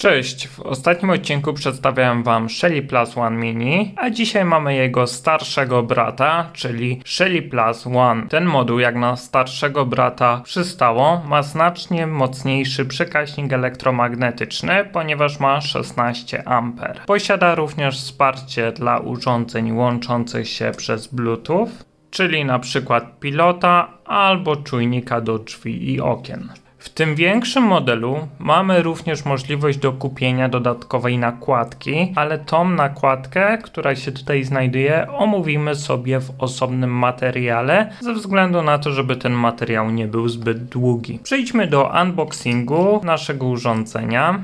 Cześć, w ostatnim odcinku przedstawiałem Wam Shelly Plus One Mini, a dzisiaj mamy jego starszego brata, czyli Shelly Plus One. Ten moduł, jak na starszego brata przystało, ma znacznie mocniejszy przekaźnik elektromagnetyczny, ponieważ ma 16 A. Posiada również wsparcie dla urządzeń łączących się przez Bluetooth, czyli na przykład pilota albo czujnika do drzwi i okien. W tym większym modelu mamy również możliwość do kupienia dodatkowej nakładki, ale tą nakładkę, która się tutaj znajduje, omówimy sobie w osobnym materiale, ze względu na to, żeby ten materiał nie był zbyt długi. Przejdźmy do unboxingu naszego urządzenia.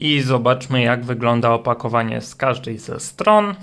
I zobaczmy, jak wygląda opakowanie z każdej ze stron.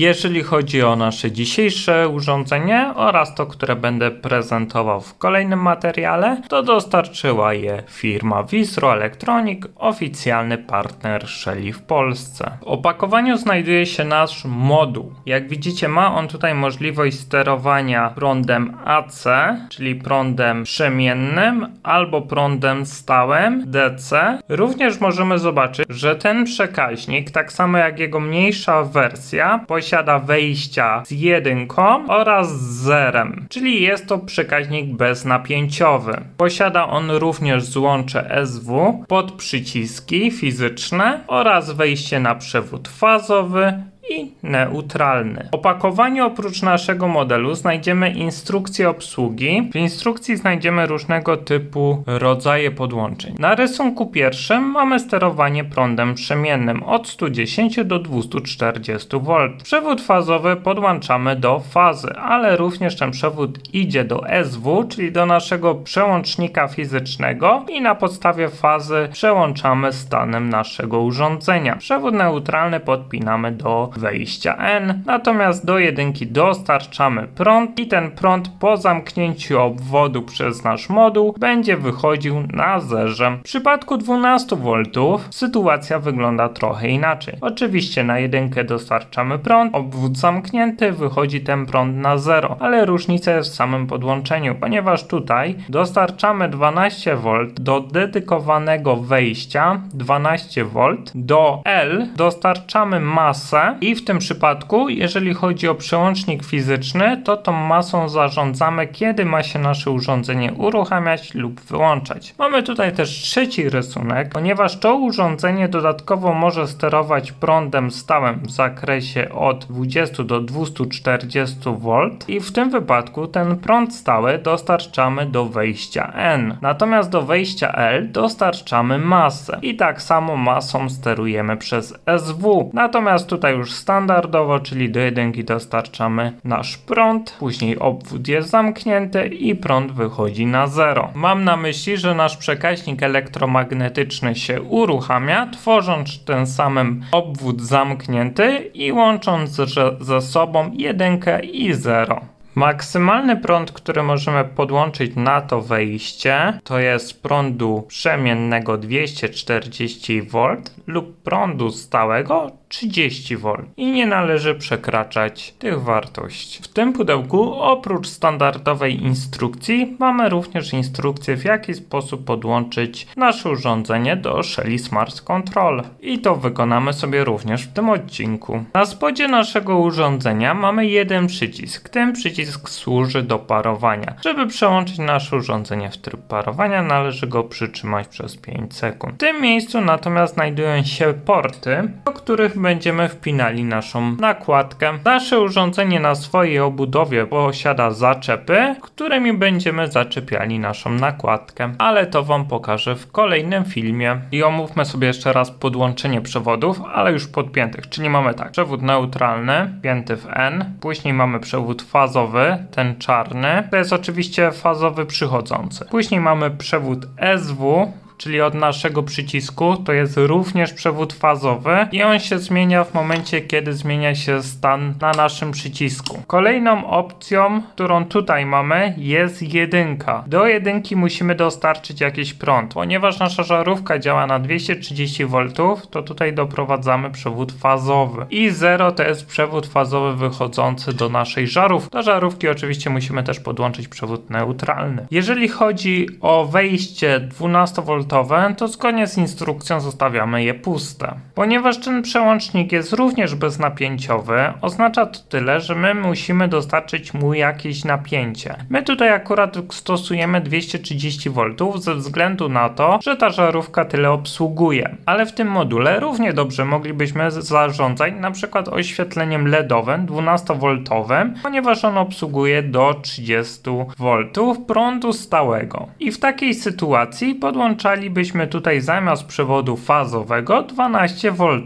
Jeżeli chodzi o nasze dzisiejsze urządzenie oraz to, które będę prezentował w kolejnym materiale, to dostarczyła je firma Visro Electronic, oficjalny partner Shelly w Polsce. W opakowaniu znajduje się nasz moduł. Jak widzicie, ma on tutaj możliwość sterowania prądem AC, czyli prądem przemiennym, albo prądem stałym DC. Również możemy zobaczyć, że ten przekaźnik, tak samo jak jego mniejsza wersja, posiada wejścia z jedynką oraz z zerem, czyli jest to przekaźnik beznapięciowy. Posiada on również złącze SW pod przyciski fizyczne oraz wejście na przewód fazowy i neutralny. W opakowaniu oprócz naszego modelu znajdziemy instrukcję obsługi. W instrukcji znajdziemy różnego typu rodzaje podłączeń. Na rysunku pierwszym mamy sterowanie prądem przemiennym od 110 do 240 V. Przewód fazowy podłączamy do fazy, ale również ten przewód idzie do SW, czyli do naszego przełącznika fizycznego i na podstawie fazy przełączamy stanem naszego urządzenia. Przewód neutralny podpinamy do wejścia N, natomiast do jedynki dostarczamy prąd i ten prąd po zamknięciu obwodu przez nasz moduł będzie wychodził na zerze. W przypadku 12 V sytuacja wygląda trochę inaczej. Oczywiście na jedynkę dostarczamy prąd, obwód zamknięty, wychodzi ten prąd na zero, ale różnica jest w samym podłączeniu, ponieważ tutaj dostarczamy 12 V do dedykowanego wejścia 12 V, do L dostarczamy masę i w tym przypadku, jeżeli chodzi o przełącznik fizyczny, to tą masą zarządzamy, kiedy ma się nasze urządzenie uruchamiać lub wyłączać. Mamy tutaj też trzeci rysunek, ponieważ to urządzenie dodatkowo może sterować prądem stałym w zakresie od 20 do 240 V i w tym wypadku ten prąd stały dostarczamy do wejścia N. Natomiast do wejścia L dostarczamy masę i tak samo masą sterujemy przez SW. Natomiast tutaj już standardowo, czyli do jedynki dostarczamy nasz prąd, później obwód jest zamknięty i prąd wychodzi na zero. Mam na myśli, że nasz przekaźnik elektromagnetyczny się uruchamia, tworząc ten samym obwód zamknięty i łącząc ze sobą jedynkę i zero. Maksymalny prąd, który możemy podłączyć na to wejście, to jest prądu przemiennego 240 V lub prądu stałego 30 V i nie należy przekraczać tych wartości. W tym pudełku oprócz standardowej instrukcji mamy również instrukcję w jaki sposób podłączyć nasze urządzenie do Shelly Smart Control i to wykonamy sobie również w tym odcinku. Na spodzie naszego urządzenia mamy jeden przycisk. Ten przycisk służy do parowania. Żeby przełączyć nasze urządzenie w tryb parowania należy go przytrzymać przez 5 sekund. W tym miejscu natomiast znajdują się porty, do których będziemy wpinali naszą nakładkę. Nasze urządzenie na swojej obudowie posiada zaczepy, którymi będziemy zaczepiali naszą nakładkę, ale to Wam pokażę w kolejnym filmie. I omówmy sobie jeszcze raz podłączenie przewodów, ale już podpiętych, czyli mamy tak, przewód neutralny, pięty w N, później mamy przewód fazowy, ten czarny, to jest oczywiście fazowy przychodzący. Później mamy przewód SW, czyli od naszego przycisku, to jest również przewód fazowy i on się zmienia w momencie, kiedy zmienia się stan na naszym przycisku. Kolejną opcją, którą tutaj mamy, jest jedynka. Do jedynki musimy dostarczyć jakiś prąd. Ponieważ nasza żarówka działa na 230 V, to tutaj doprowadzamy przewód fazowy. I 0 to jest przewód fazowy wychodzący do naszej żarówki. Do żarówki oczywiście musimy też podłączyć przewód neutralny. Jeżeli chodzi o wejście 12V, to zgodnie z instrukcją zostawiamy je puste. Ponieważ ten przełącznik jest również beznapięciowy, oznacza to tyle, że my musimy dostarczyć mu jakieś napięcie. My tutaj akurat stosujemy 230V ze względu na to, że ta żarówka tyle obsługuje. Ale w tym module równie dobrze moglibyśmy zarządzać przykład oświetleniem LEDowym 12V, ponieważ on obsługuje do 30V prądu stałego. I w takiej sytuacji podłączalibyśmy tutaj zamiast przewodu fazowego 12V,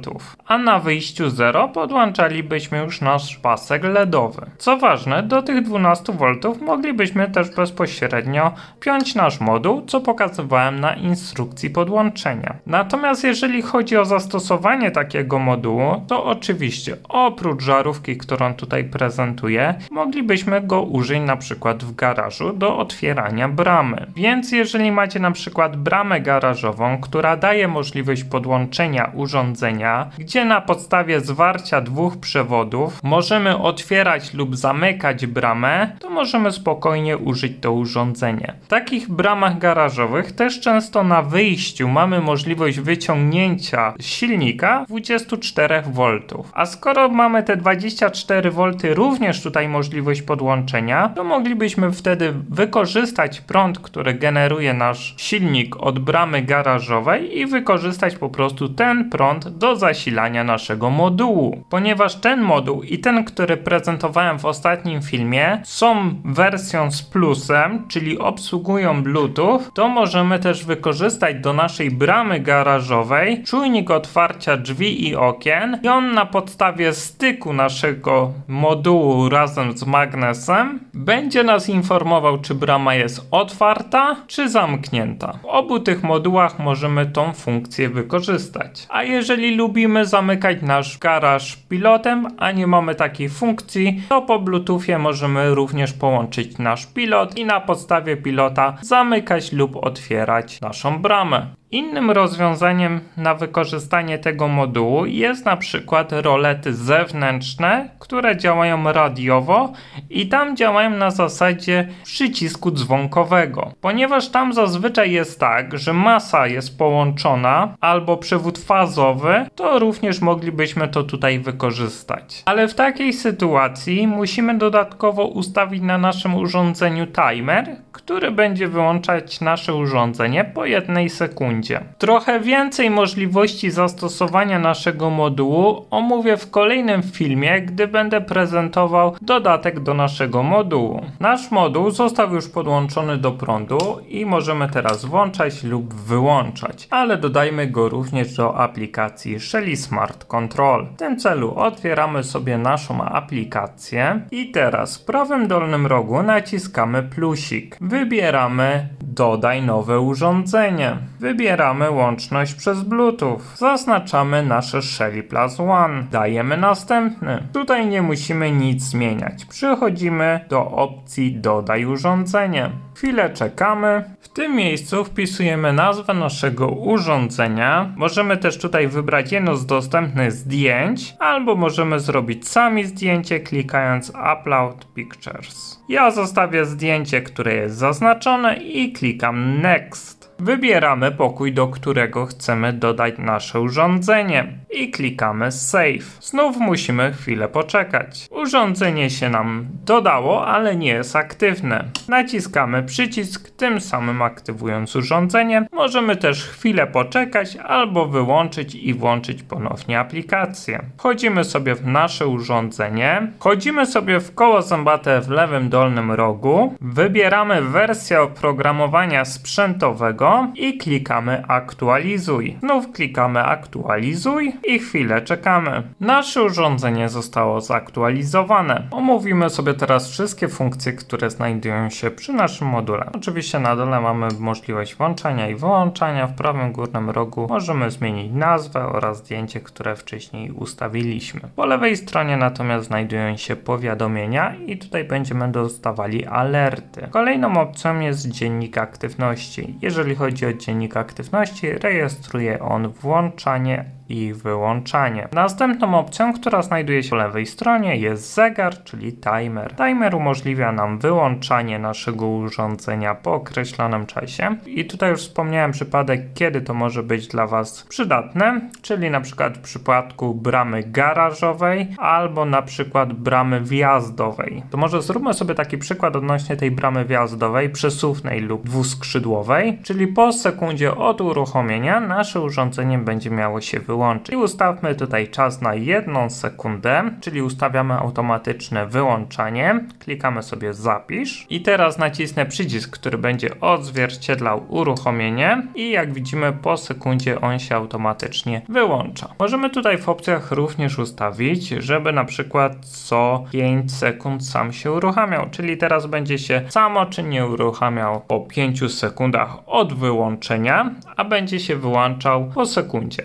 a na wyjściu 0 podłączalibyśmy już nasz pasek LEDowy. Co ważne, do tych 12V moglibyśmy też bezpośrednio piąć nasz moduł, co pokazywałem na instrukcji podłączenia. Natomiast jeżeli chodzi o zastosowanie takiego modułu, to oczywiście oprócz żarówki, którą tutaj prezentuję, moglibyśmy go użyć na przykład w garażu do otwierania bramy. Więc jeżeli macie na przykład bramę garażową, która daje możliwość podłączenia urządzenia, gdzie na podstawie zwarcia dwóch przewodów możemy otwierać lub zamykać bramę, to możemy spokojnie użyć to urządzenie. W takich bramach garażowych też często na wyjściu mamy możliwość wyciągnięcia silnika 24V. A skoro mamy te 24V również tutaj możliwość podłączenia, to moglibyśmy wtedy wykorzystać prąd, który generuje nasz silnik od bramy garażowej i wykorzystać po prostu ten prąd do zasilania naszego modułu. Ponieważ ten moduł i ten, który prezentowałem w ostatnim filmie, są wersją z plusem, czyli obsługują Bluetooth, to możemy też wykorzystać do naszej bramy garażowej czujnik otwarcia drzwi i okien i on na podstawie styku naszego modułu razem z magnesem będzie nas informował, czy brama jest otwarta, czy zamknięta. W obu tych modułach możemy tą funkcję wykorzystać. A jeżeli lubimy zamykać nasz garaż pilotem, a nie mamy takiej funkcji, to po Bluetoothie możemy również połączyć nasz pilot i na podstawie pilota zamykać lub otwierać naszą bramę. Innym rozwiązaniem na wykorzystanie tego modułu jest na przykład rolety zewnętrzne, które działają radiowo i tam działają na zasadzie przycisku dzwonkowego. Ponieważ tam zazwyczaj jest tak, że masa jest połączona albo przewód fazowy, to również moglibyśmy to tutaj wykorzystać. Ale w takiej sytuacji musimy dodatkowo ustawić na naszym urządzeniu timer, który będzie wyłączać nasze urządzenie po jednej sekundzie. Trochę więcej możliwości zastosowania naszego modułu omówię w kolejnym filmie, gdy będę prezentował dodatek do naszego modułu. Nasz moduł został już podłączony do prądu i możemy teraz włączać lub wyłączać, ale dodajmy go również do aplikacji Shelly Smart Control. W tym celu otwieramy sobie naszą aplikację i teraz w prawym dolnym rogu naciskamy plusik. Wybieramy dodaj nowe urządzenie. Wybieramy łączność przez Bluetooth. Zaznaczamy nasze Shelly Plus One. Dajemy następny. Tutaj nie musimy nic zmieniać. Przechodzimy do opcji dodaj urządzenie. Chwilę czekamy. Tym miejscu wpisujemy nazwę naszego urządzenia. Możemy też tutaj wybrać jedno z dostępnych zdjęć, albo możemy zrobić sami zdjęcie klikając Upload Pictures. Ja zostawię zdjęcie, które jest zaznaczone i klikam Next. Wybieramy pokój, do którego chcemy dodać nasze urządzenie i klikamy Save. Znów musimy chwilę poczekać. Urządzenie się nam dodało, ale nie jest aktywne. Naciskamy przycisk, tym samym aktywując urządzenie. Możemy też chwilę poczekać albo wyłączyć i włączyć ponownie aplikację. Wchodzimy sobie w nasze urządzenie, wchodzimy sobie w koło zębate w lewym dolnym rogu, wybieramy wersję oprogramowania sprzętowego i klikamy aktualizuj. Znów klikamy aktualizuj i chwilę czekamy. Nasze urządzenie zostało zaktualizowane. Omówimy sobie teraz wszystkie funkcje, które znajdują się przy naszym module. Oczywiście na dole mamy możliwość włączania i wyłączania. W prawym górnym rogu możemy zmienić nazwę oraz zdjęcie, które wcześniej ustawiliśmy. Po lewej stronie natomiast znajdują się powiadomienia i tutaj będziemy dostawali alerty. Kolejną opcją jest dziennik aktywności. Jeżeli chodzi o dziennik aktywności, rejestruje on włączanie i wyłączanie. Następną opcją, która znajduje się po lewej stronie jest zegar, czyli timer. Timer umożliwia nam wyłączanie naszego urządzenia po określonym czasie i tutaj już wspomniałem przypadek, kiedy to może być dla Was przydatne, czyli na przykład w przypadku bramy garażowej albo na przykład bramy wjazdowej. To może zróbmy sobie taki przykład odnośnie tej bramy wjazdowej, przesuwnej lub dwuskrzydłowej, czyli po sekundzie od uruchomienia nasze urządzenie będzie miało się wyłączyć. I ustawmy tutaj czas na jedną sekundę, czyli ustawiamy automatyczne wyłączanie. Klikamy sobie zapisz i teraz nacisnę przycisk, który będzie odzwierciedlał uruchomienie i jak widzimy po sekundzie on się automatycznie wyłącza. Możemy tutaj w opcjach również ustawić, żeby na przykład co 5 sekund sam się uruchamiał, czyli teraz będzie się samoczynnie uruchamiał po 5 sekundach od wyłączenia, a będzie się wyłączał po sekundzie.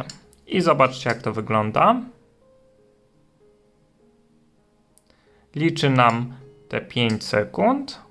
I zobaczcie, jak to wygląda. Liczy nam te 5 sekund.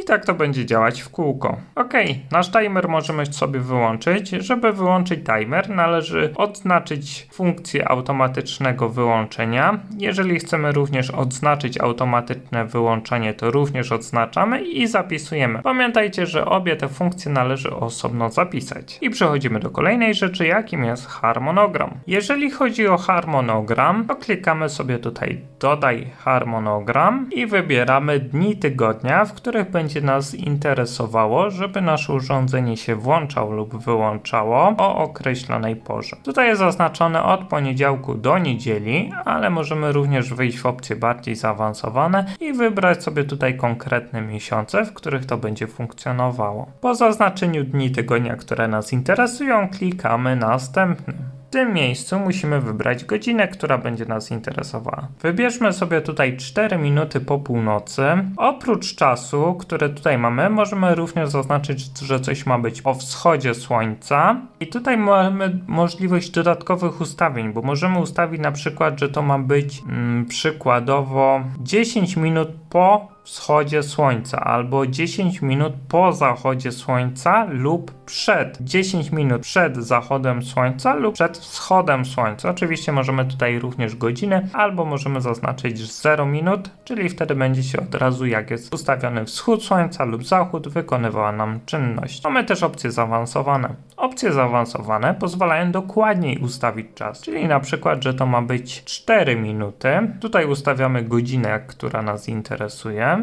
I tak to będzie działać w kółko. Ok, nasz timer możemy sobie wyłączyć. Żeby wyłączyć timer, należy odznaczyć funkcję automatycznego wyłączenia. Jeżeli chcemy również odznaczyć automatyczne wyłączenie, to również odznaczamy i zapisujemy. Pamiętajcie, że obie te funkcje należy osobno zapisać. I przechodzimy do kolejnej rzeczy, jakim jest harmonogram. Jeżeli chodzi o harmonogram, to klikamy sobie tutaj dodaj harmonogram i wybieramy dni tygodnia, w których będzie nas interesowało, żeby nasze urządzenie się włączało lub wyłączało o określonej porze. Tutaj jest zaznaczone od poniedziałku do niedzieli, ale możemy również wyjść w opcje bardziej zaawansowane i wybrać sobie tutaj konkretne miesiące, w których to będzie funkcjonowało. Po zaznaczeniu dni tygodnia, które nas interesują, klikamy następny. Tym miejscu musimy wybrać godzinę, która będzie nas interesowała. Wybierzmy sobie tutaj 4 minuty po północy. Oprócz czasu, które tutaj mamy, możemy również zaznaczyć, że coś ma być o wschodzie słońca. I tutaj mamy możliwość dodatkowych ustawień, bo możemy ustawić na przykład, że to ma być mm, przykładowo 10 minut po wschodzie słońca albo 10 minut po zachodzie słońca lub przed 10 minut przed zachodem słońca lub przed wschodem słońca. Oczywiście możemy tutaj również godziny albo możemy zaznaczyć 0 minut, czyli wtedy będzie się od razu jak jest ustawiony wschód słońca lub zachód wykonywała nam czynność. Mamy też opcje zaawansowane. Opcje zaawansowane pozwalają dokładniej ustawić czas, czyli na przykład, że to ma być 4 minuty. Tutaj ustawiamy godzinę, która nas interesuje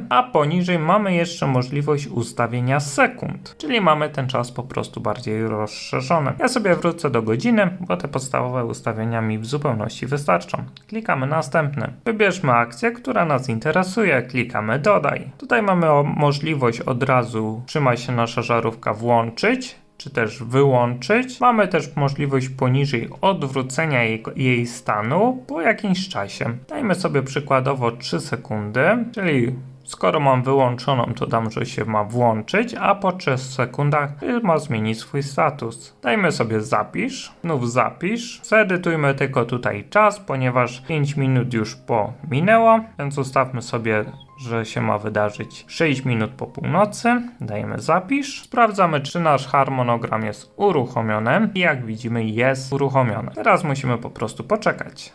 a poniżej mamy jeszcze możliwość ustawienia sekund, czyli mamy ten czas po prostu bardziej rozszerzony. Ja sobie wrócę do godziny, bo te podstawowe ustawienia mi w zupełności wystarczą. Klikamy następny. Wybierzmy akcję, która nas interesuje. Klikamy dodaj. Tutaj mamy możliwość od razu trzyma się nasza żarówka włączyć czy też wyłączyć. Mamy też możliwość poniżej odwrócenia jej, jej, stanu po jakimś czasie. Dajmy sobie przykładowo 3 sekundy, czyli Skoro mam wyłączoną, to dam, że się ma włączyć, a po 3 sekundach ma zmienić swój status. Dajmy sobie zapisz, znów zapisz. Zedytujmy tylko tutaj czas, ponieważ 5 minut już po minęło, więc ustawmy sobie że się ma wydarzyć 6 minut po północy. Dajemy zapisz. Sprawdzamy, czy nasz harmonogram jest uruchomiony. I jak widzimy, jest uruchomiony. Teraz musimy po prostu poczekać.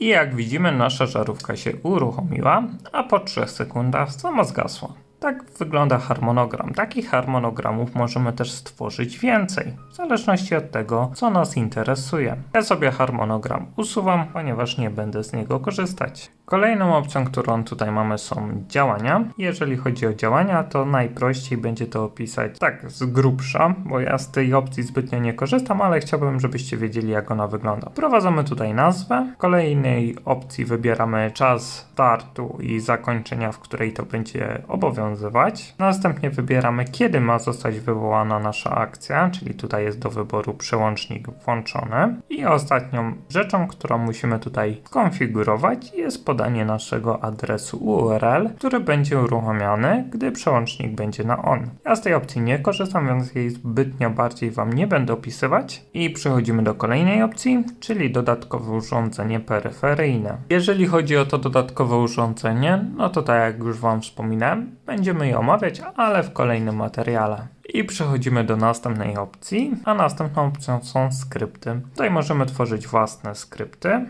I jak widzimy, nasza żarówka się uruchomiła, a po 3 sekundach sama zgasła. Tak wygląda harmonogram. Takich harmonogramów możemy też stworzyć więcej, w zależności od tego, co nas interesuje. Ja sobie harmonogram usuwam, ponieważ nie będę z niego korzystać. Kolejną opcją, którą tutaj mamy są działania. Jeżeli chodzi o działania, to najprościej będzie to opisać tak z grubsza, bo ja z tej opcji zbytnio nie korzystam, ale chciałbym, żebyście wiedzieli jak ona wygląda. Wprowadzamy tutaj nazwę. W kolejnej opcji wybieramy czas startu i zakończenia, w której to będzie obowiązywać. Następnie wybieramy kiedy ma zostać wywołana nasza akcja, czyli tutaj jest do wyboru przełącznik włączony. I ostatnią rzeczą, którą musimy tutaj skonfigurować jest podanie naszego adresu URL, który będzie uruchomiony, gdy przełącznik będzie na on. Ja z tej opcji nie korzystam, więc jej zbytnio bardziej Wam nie będę opisywać. I przechodzimy do kolejnej opcji, czyli dodatkowe urządzenie peryferyjne. Jeżeli chodzi o to dodatkowe urządzenie, no to tak jak już Wam wspominałem, będziemy je omawiać, ale w kolejnym materiale. I przechodzimy do następnej opcji, a następną opcją są skrypty. Tutaj możemy tworzyć własne skrypty,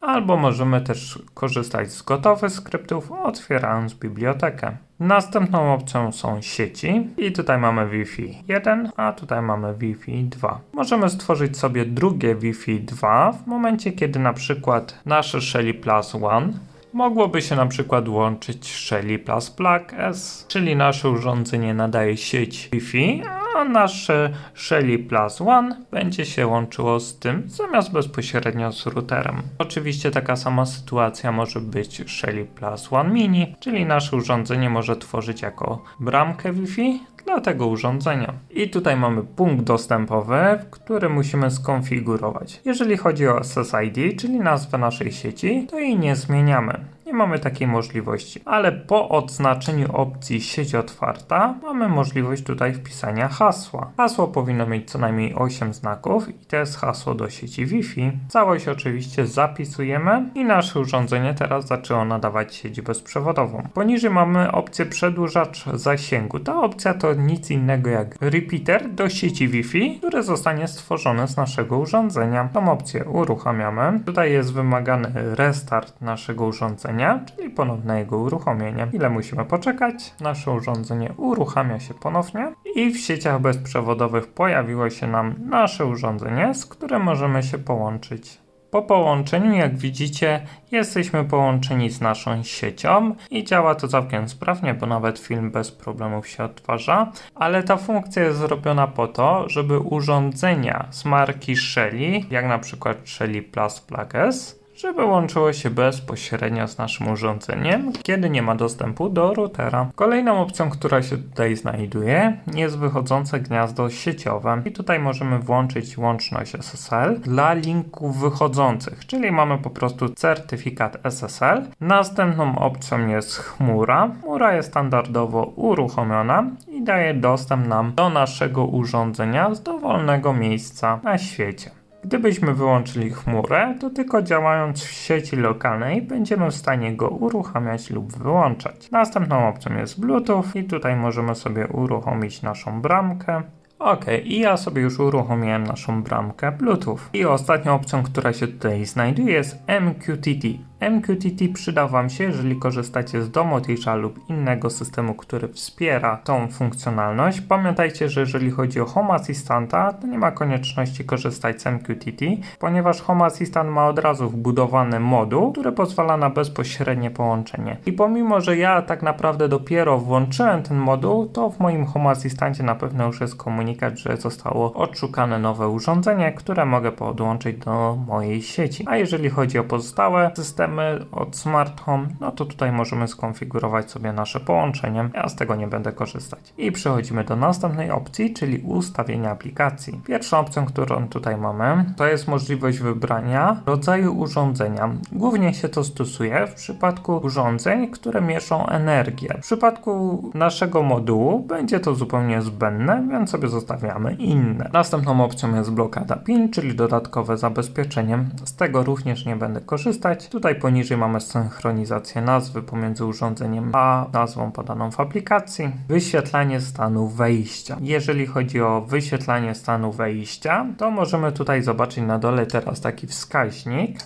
albo możemy też korzystać z gotowych skryptów, otwierając bibliotekę. Następną opcją są sieci i tutaj mamy Wi-Fi 1, a tutaj mamy Wi-Fi 2. Możemy stworzyć sobie drugie Wi-Fi 2 w momencie, kiedy na przykład nasze Shelly Plus One Mogłoby się na przykład łączyć Shelly Plus Plug S, czyli nasze urządzenie nadaje sieć Wi-Fi, a nasze Shelly Plus One będzie się łączyło z tym zamiast bezpośrednio z routerem. Oczywiście taka sama sytuacja może być Shelly Plus One Mini, czyli nasze urządzenie może tworzyć jako bramkę Wi-Fi dla tego urządzenia. I tutaj mamy punkt dostępowy, który musimy skonfigurować. Jeżeli chodzi o SSID, czyli nazwę naszej sieci, to jej nie zmieniamy. Nie mamy takiej możliwości, ale po odznaczeniu opcji sieć otwarta mamy możliwość tutaj wpisania hasła. Hasło powinno mieć co najmniej 8 znaków i to jest hasło do sieci Wi-Fi. Całość oczywiście zapisujemy i nasze urządzenie teraz zaczęło nadawać sieć bezprzewodową. Poniżej mamy opcję przedłużacz zasięgu. Ta opcja to nic innego jak repeater do sieci Wi-Fi, który zostanie stworzony z naszego urządzenia. Tą opcję uruchamiamy. Tutaj jest wymagany restart naszego urządzenia czyli ponowne jego uruchomienie. Ile musimy poczekać? Nasze urządzenie uruchamia się ponownie i w sieciach bezprzewodowych pojawiło się nam nasze urządzenie, z którym możemy się połączyć. Po połączeniu, jak widzicie, jesteśmy połączeni z naszą siecią i działa to całkiem sprawnie, bo nawet film bez problemów się odtwarza, ale ta funkcja jest zrobiona po to, żeby urządzenia z marki Shelly, jak na przykład Shelly Plus Plug S, żeby łączyło się bezpośrednio z naszym urządzeniem, kiedy nie ma dostępu do routera. Kolejną opcją, która się tutaj znajduje, jest wychodzące gniazdo sieciowe. I tutaj możemy włączyć łączność SSL dla linków wychodzących, czyli mamy po prostu certyfikat SSL. Następną opcją jest chmura. Chmura jest standardowo uruchomiona i daje dostęp nam do naszego urządzenia z dowolnego miejsca na świecie. Gdybyśmy wyłączyli chmurę, to tylko działając w sieci lokalnej będziemy w stanie go uruchamiać lub wyłączać. Następną opcją jest Bluetooth i tutaj możemy sobie uruchomić naszą bramkę. Ok, i ja sobie już uruchomiłem naszą bramkę Bluetooth. I ostatnią opcją, która się tutaj znajduje jest MQTT. MQTT przyda Wam się, jeżeli korzystacie z Domoticza lub innego systemu, który wspiera tą funkcjonalność. Pamiętajcie, że jeżeli chodzi o Home Assistanta, to nie ma konieczności korzystać z MQTT, ponieważ Home Assistant ma od razu wbudowany moduł, który pozwala na bezpośrednie połączenie. I pomimo, że ja tak naprawdę dopiero włączyłem ten moduł, to w moim Home Assistancie na pewno już jest komunikat, że zostało odszukane nowe urządzenie, które mogę podłączyć do mojej sieci. A jeżeli chodzi o pozostałe systemy, od Smart Home, no to tutaj możemy skonfigurować sobie nasze połączenie. Ja z tego nie będę korzystać. I przechodzimy do następnej opcji, czyli ustawienia aplikacji. Pierwszą opcją, którą tutaj mamy, to jest możliwość wybrania rodzaju urządzenia. Głównie się to stosuje w przypadku urządzeń, które mieszą energię. W przypadku naszego modułu będzie to zupełnie zbędne, więc sobie zostawiamy inne. Następną opcją jest blokada PIN, czyli dodatkowe zabezpieczenie. Z tego również nie będę korzystać. Tutaj poniżej mamy synchronizację nazwy pomiędzy urządzeniem a nazwą podaną w aplikacji. Wyświetlanie stanu wejścia. Jeżeli chodzi o wyświetlanie stanu wejścia, to możemy tutaj zobaczyć na dole teraz taki wskaźnik.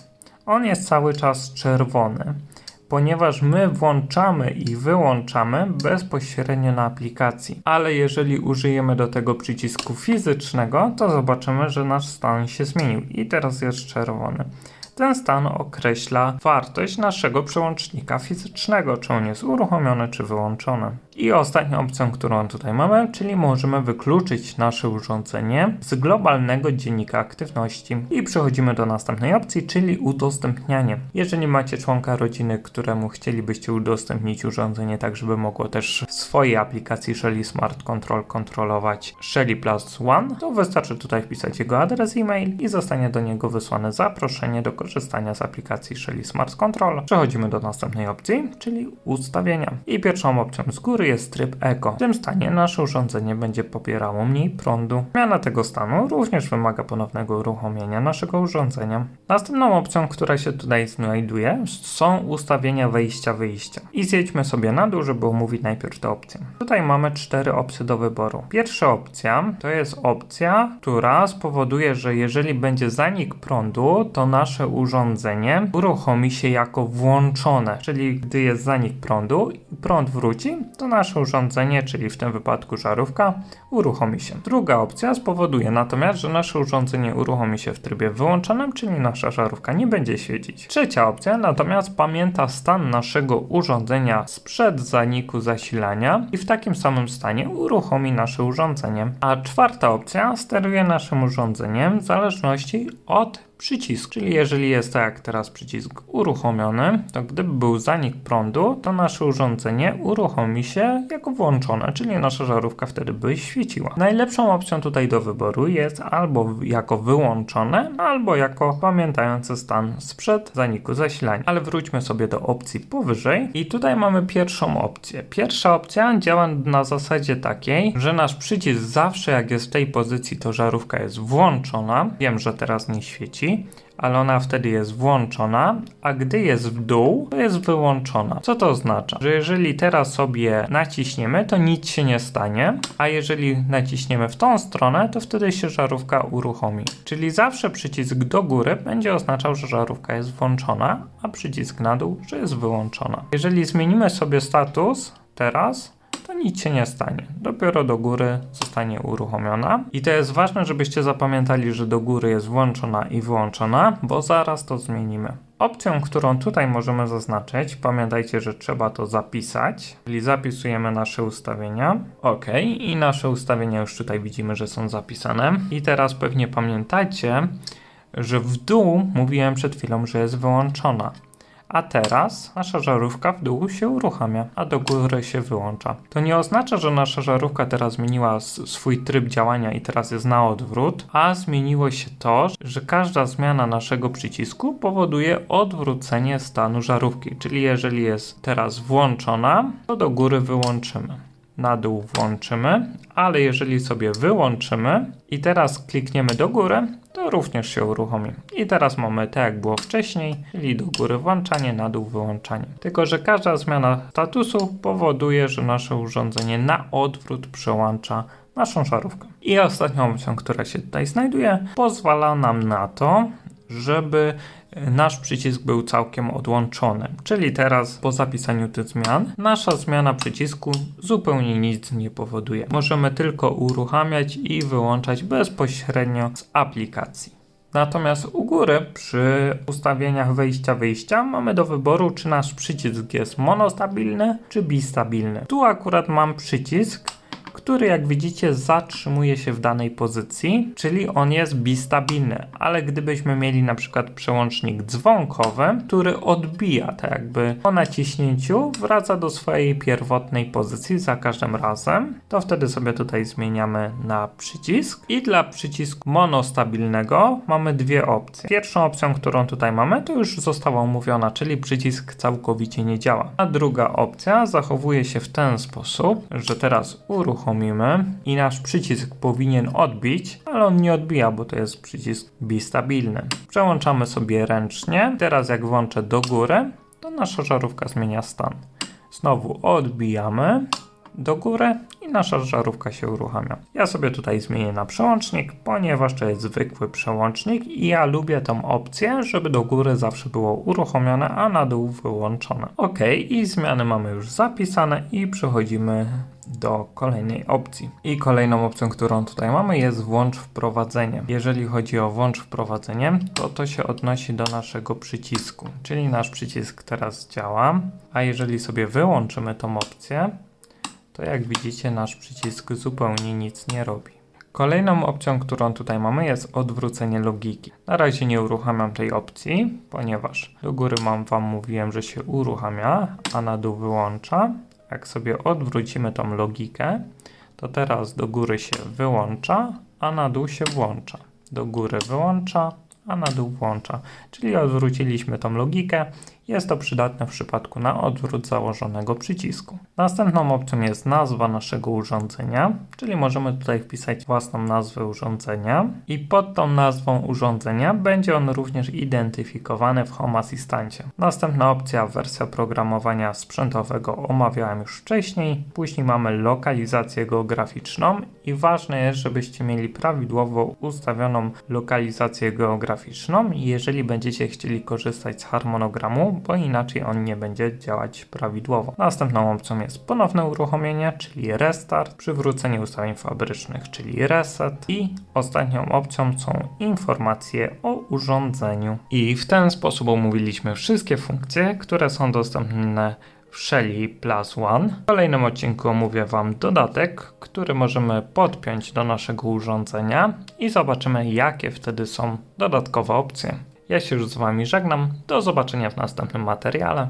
On jest cały czas czerwony ponieważ my włączamy i wyłączamy bezpośrednio na aplikacji. Ale jeżeli użyjemy do tego przycisku fizycznego, to zobaczymy, że nasz stan się zmienił i teraz jest czerwony. Ten stan określa wartość naszego przełącznika fizycznego, czy on jest uruchomiony, czy wyłączony. I ostatnią opcją, którą tutaj mamy, czyli możemy wykluczyć nasze urządzenie z globalnego dziennika aktywności. I przechodzimy do następnej opcji, czyli udostępnianie. Jeżeli macie członka rodziny, któremu chcielibyście udostępnić urządzenie, tak żeby mogło też w swojej aplikacji Shelly Smart Control kontrolować Shelly Plus One, to wystarczy tutaj wpisać jego adres e-mail i zostanie do niego wysłane zaproszenie do korzystania z aplikacji Shelly Smart Control. Przechodzimy do następnej opcji, czyli ustawienia. I pierwszą opcją z góry jest tryb Eco. W tym stanie nasze urządzenie będzie pobierało mniej prądu. Zmiana tego stanu również wymaga ponownego uruchomienia naszego urządzenia. Następną opcją, która się tutaj znajduje, są ustawienia wejścia-wyjścia. I zjedźmy sobie na dół, żeby omówić najpierw te opcje. Tutaj mamy cztery opcje do wyboru. Pierwsza opcja to jest opcja, która spowoduje, że jeżeli będzie zanik prądu, to nasze urządzenie uruchomi się jako włączone. Czyli gdy jest zanik prądu i prąd wróci, to nasze urządzenie, czyli w tym wypadku żarówka, uruchomi się. Druga opcja spowoduje natomiast, że nasze urządzenie uruchomi się w trybie wyłączonym, czyli nasza żarówka nie będzie świecić. Trzecia opcja natomiast pamięta stan naszego urządzenia sprzed zaniku zasilania i w takim samym stanie uruchomi nasze urządzenie. A czwarta opcja steruje naszym urządzeniem w zależności od przycisku. Czyli jeżeli jest tak jak teraz przycisk uruchomiony, to gdyby był zanik prądu, to nasze urządzenie uruchomi się jako włączone, czyli nasza żarówka wtedy by świeciła. Najlepszą opcją tutaj do wyboru jest albo jako wyłączone, albo jako pamiętający stan sprzed zaniku zasilania. Ale wróćmy sobie do opcji powyżej i tutaj mamy pierwszą opcję. Pierwsza opcja działa na zasadzie takiej, że nasz przycisk zawsze jak jest w tej pozycji, to żarówka jest włączona. Wiem, że teraz nie świeci ale ona wtedy jest włączona, a gdy jest w dół, to jest wyłączona. Co to oznacza? Że jeżeli teraz sobie naciśniemy, to nic się nie stanie, a jeżeli naciśniemy w tą stronę, to wtedy się żarówka uruchomi. Czyli zawsze przycisk do góry będzie oznaczał, że żarówka jest włączona, a przycisk na dół, że jest wyłączona. Jeżeli zmienimy sobie status teraz, to nic się nie stanie. Dopiero do góry zostanie uruchomiona. I to jest ważne, żebyście zapamiętali, że do góry jest włączona i wyłączona, bo zaraz to zmienimy. Opcją, którą tutaj możemy zaznaczyć, pamiętajcie, że trzeba to zapisać, czyli zapisujemy nasze ustawienia. OK, i nasze ustawienia już tutaj widzimy, że są zapisane. I teraz pewnie pamiętacie, że w dół mówiłem przed chwilą, że jest wyłączona. A teraz nasza żarówka w dół się uruchamia, a do góry się wyłącza. To nie oznacza, że nasza żarówka teraz zmieniła swój tryb działania i teraz jest na odwrót, a zmieniło się to, że każda zmiana naszego przycisku powoduje odwrócenie stanu żarówki. Czyli jeżeli jest teraz włączona, to do góry wyłączymy na dół włączymy, ale jeżeli sobie wyłączymy i teraz klikniemy do góry, to również się uruchomi. I teraz mamy tak jak było wcześniej, czyli do góry włączanie, na dół wyłączanie. Tylko, że każda zmiana statusu powoduje, że nasze urządzenie na odwrót przełącza naszą żarówkę. I ostatnią opcją, która się tutaj znajduje, pozwala nam na to, żeby nasz przycisk był całkiem odłączony. Czyli teraz po zapisaniu tych zmian, nasza zmiana przycisku zupełnie nic nie powoduje. Możemy tylko uruchamiać i wyłączać bezpośrednio z aplikacji. Natomiast u góry przy ustawieniach wejścia-wyjścia mamy do wyboru, czy nasz przycisk jest monostabilny, czy bistabilny. Tu akurat mam przycisk, który jak widzicie zatrzymuje się w danej pozycji, czyli on jest bistabilny, ale gdybyśmy mieli na przykład przełącznik dzwonkowy, który odbija tak jakby po naciśnięciu wraca do swojej pierwotnej pozycji za każdym razem, to wtedy sobie tutaj zmieniamy na przycisk i dla przycisku monostabilnego mamy dwie opcje. Pierwszą opcją, którą tutaj mamy, to już została omówiona, czyli przycisk całkowicie nie działa. A druga opcja zachowuje się w ten sposób, że teraz uruchomimy uruchomimy i nasz przycisk powinien odbić, ale on nie odbija, bo to jest przycisk bistabilny. Przełączamy sobie ręcznie. Teraz jak włączę do góry, to nasza żarówka zmienia stan. Znowu odbijamy do góry i nasza żarówka się uruchamia. Ja sobie tutaj zmienię na przełącznik, ponieważ to jest zwykły przełącznik i ja lubię tą opcję, żeby do góry zawsze było uruchomione, a na dół wyłączone. Ok, i zmiany mamy już zapisane i przechodzimy do kolejnej opcji. I kolejną opcją, którą tutaj mamy jest włącz wprowadzenie. Jeżeli chodzi o włącz wprowadzenie, to to się odnosi do naszego przycisku, czyli nasz przycisk teraz działa, a jeżeli sobie wyłączymy tą opcję, to jak widzicie nasz przycisk zupełnie nic nie robi. Kolejną opcją, którą tutaj mamy jest odwrócenie logiki. Na razie nie uruchamiam tej opcji, ponieważ do góry mam Wam mówiłem, że się uruchamia, a na dół wyłącza. Jak sobie odwrócimy tą logikę, to teraz do góry się wyłącza, a na dół się włącza. Do góry wyłącza, a na dół włącza. Czyli odwróciliśmy tą logikę. Jest to przydatne w przypadku na odwrót założonego przycisku. Następną opcją jest nazwa naszego urządzenia, czyli możemy tutaj wpisać własną nazwę urządzenia i pod tą nazwą urządzenia będzie on również identyfikowany w Home Assistancie. Następna opcja, wersja programowania sprzętowego omawiałem już wcześniej. Później mamy lokalizację geograficzną i ważne jest, żebyście mieli prawidłowo ustawioną lokalizację geograficzną, jeżeli będziecie chcieli korzystać z harmonogramu, bo inaczej on nie będzie działać prawidłowo. Następną opcją jest ponowne uruchomienie, czyli restart, przywrócenie ustawień fabrycznych, czyli reset i ostatnią opcją są informacje o urządzeniu. I w ten sposób omówiliśmy wszystkie funkcje, które są dostępne w Shelly Plus One. W kolejnym odcinku omówię Wam dodatek, który możemy podpiąć do naszego urządzenia i zobaczymy, jakie wtedy są dodatkowe opcje. Ja się już z Wami żegnam. Do zobaczenia w następnym materiale.